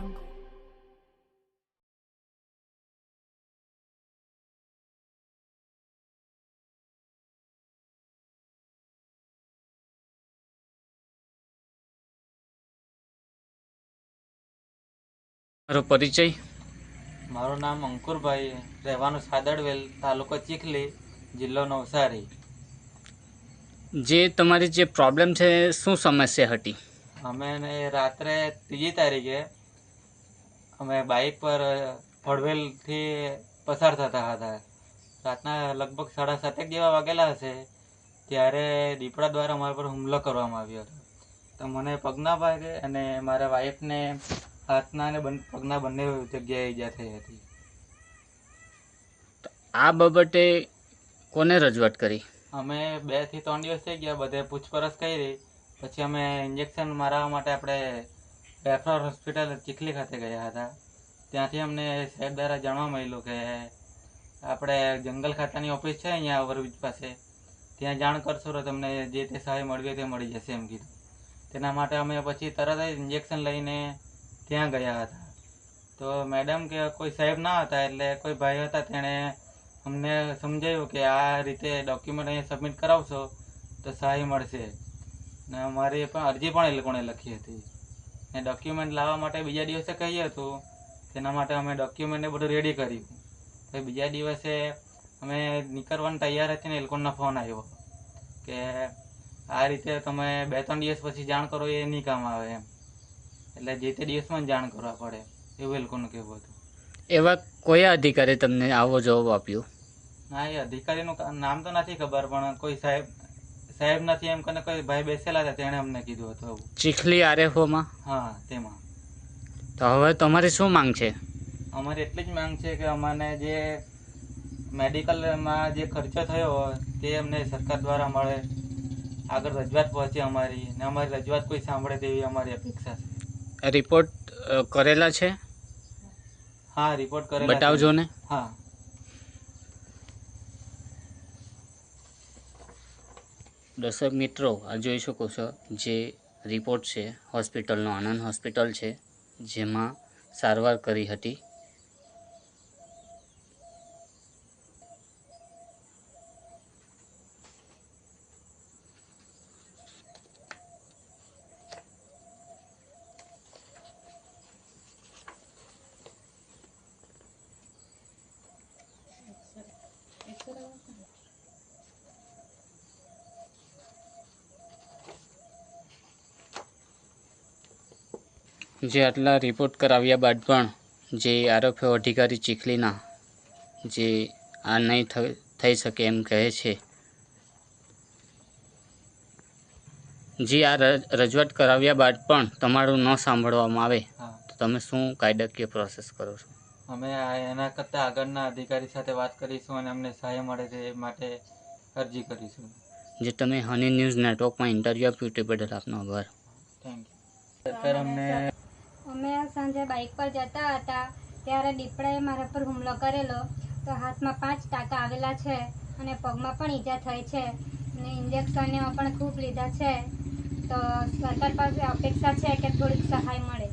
Jungle. મારો પરિચય? મારું નામ અંકુરભાઈ રહેવાનું સાદડવેલ તાલુકો ચીખલી જિલ્લો નવસારી. જે તમારી જે પ્રોબ્લેમ છે શું સમસ્યા હતી? અમે રાત્રે ત્રીજી તારીખે અમે બાઇક પર ફળવેલથી પસાર થતા હતા. રાતના લગભગ સાડા સાતેક જેવા વાગેલા હશે ત્યારે દીપડા દ્વારા અમારા પર હુમલો કરવામાં આવ્યો હતો. તો મને પગના ભાગે અને મારા વાઈફને હાથના અને પગના બંને જગ્યાએ ઈજા થઈ હતી. આ બાબતે કોને રજૂઆત કરી? અમે બેથી ત્રણ દિવસ થઈ ગયા બધે પૂછપરછ કરી. પછી અમે ઇન્જેક્શન મારવા માટે આપણે રેફરલ હોસ્પિટલ ચીખલી ખાતે ગયા હતા. ત્યાંથી અમને સાહેબ દ્વારા જાણવા મળ્યું કે આપણે જંગલ ખાતાની ઓફિસ છે અહીંયા ઓવરબ્રિજ પાસે. ત્યાં જાણ કરશો તો તમને જે તે સહાય મળવી તે મળી જશે એમ કીધું. તેના માટે અમે પછી તરત જ ઇન્જેક્શન લઈને ત્યાં ગયા હતા. તો મેડમ કે કોઈ સાહેબ ના હતા એટલે કોઈ ભાઈ હતા તેણે અમને સમજાવ્યું કે આ રીતે ડોક્યુમેન્ટ અહીંયા સબમિટ કરાવશો તો સહાય મળશે. ને અમારી પણ અરજી પણ એ લોકોને લખી હતી. ને ડોક્યુમેન્ટ લાવવા માટે બીજા દિવસે કહીએ હતું તેના માટે અમે ડોક્યુમેન્ટ બધું રેડી કર્યું. તો બીજા દિવસે અમે નીકળવાનું તૈયાર હતી ને એ લોકોનો ફોન આવ્યો કે આ રીતે તમે બે ત્રણ દિવસ પછી જાણ કરો એ નહીં કામ આવે એમ. એટલે જે તે દિવસમાં જાણ કરવા પડે એવું એ લોકોનું કહેવું હતું. એવા કયા અધિકારી તમને આવો જવાબ આપ્યો? ના એ અધિકારીનું નામ તો નથી ખબર પણ કોઈ સાહેબ સાહેબ નથી એમ કને કોઈ ભાઈ બેસેલા હતા તેણે અમને કીધું હતું આવું. ચીખલી આરએફઓમાં હા તેમાં. તો હવે તમારી શું માંગ છે? અમારી એટલી જ માંગ છે કે અમને જે મેડિકલમાં જે ખર્ચો થયો તે અમને સરકાર દ્વારા મળે. આગળ રજૂઆત પહોંચે અમારી ને અમારી રજૂઆત કોઈ સાંભળે તેવી અમારી અપેક્ષા છે. રિપોર્ટ કરેલા છે? હા રિપોર્ટ કરેલા. બતાવજો ને. હા. દર્શક મિત્રો આ જોઈ શકો છો જે રિપોર્ટ છે હોસ્પિટલનો આનંદ હોસ્પિટલ છે, જેમાં સારવાર કરી હતી. જે આટલા રિપોર્ટ કરાવ્યા બાદ પણ જે આરોગ્ય અધિકારી ચીખલીના જે આ નહીં થઈ શકે એમ કહે છે. જે આ રજૂઆત કરાવ્યા બાદ પણ તમારું ન સાંભળવામાં આવે તો તમે શું કાયદાકીય પ્રોસેસ કરો છો? અમે એના કરતાં આગળના અધિકારી સાથે વાત કરીશું અને અમને સહાય મળે છે એ માટે અરજી કરીશું. જે તમે હની ન્યૂઝ નેટવર્કમાં ઇન્ટરવ્યૂ આપ્યું તે બદલ આપનો આભાર. થેન્ક યુ સરકાર અમને અમે સાંજે બાઇક પર જતા હતા. ત્યારે દીપડાએ મારા પર હુમલો કરેલો. તો હાથમાં પાંચ ટાંકા આવેલા છે અને પગમાં પણ ઈજા થઈ છે. અને ઇન્જેક્શનો પણ ખૂબ લીધા છે. તો સરકાર પાસે અપેક્ષા છે કે થોડીક સહાય મળે.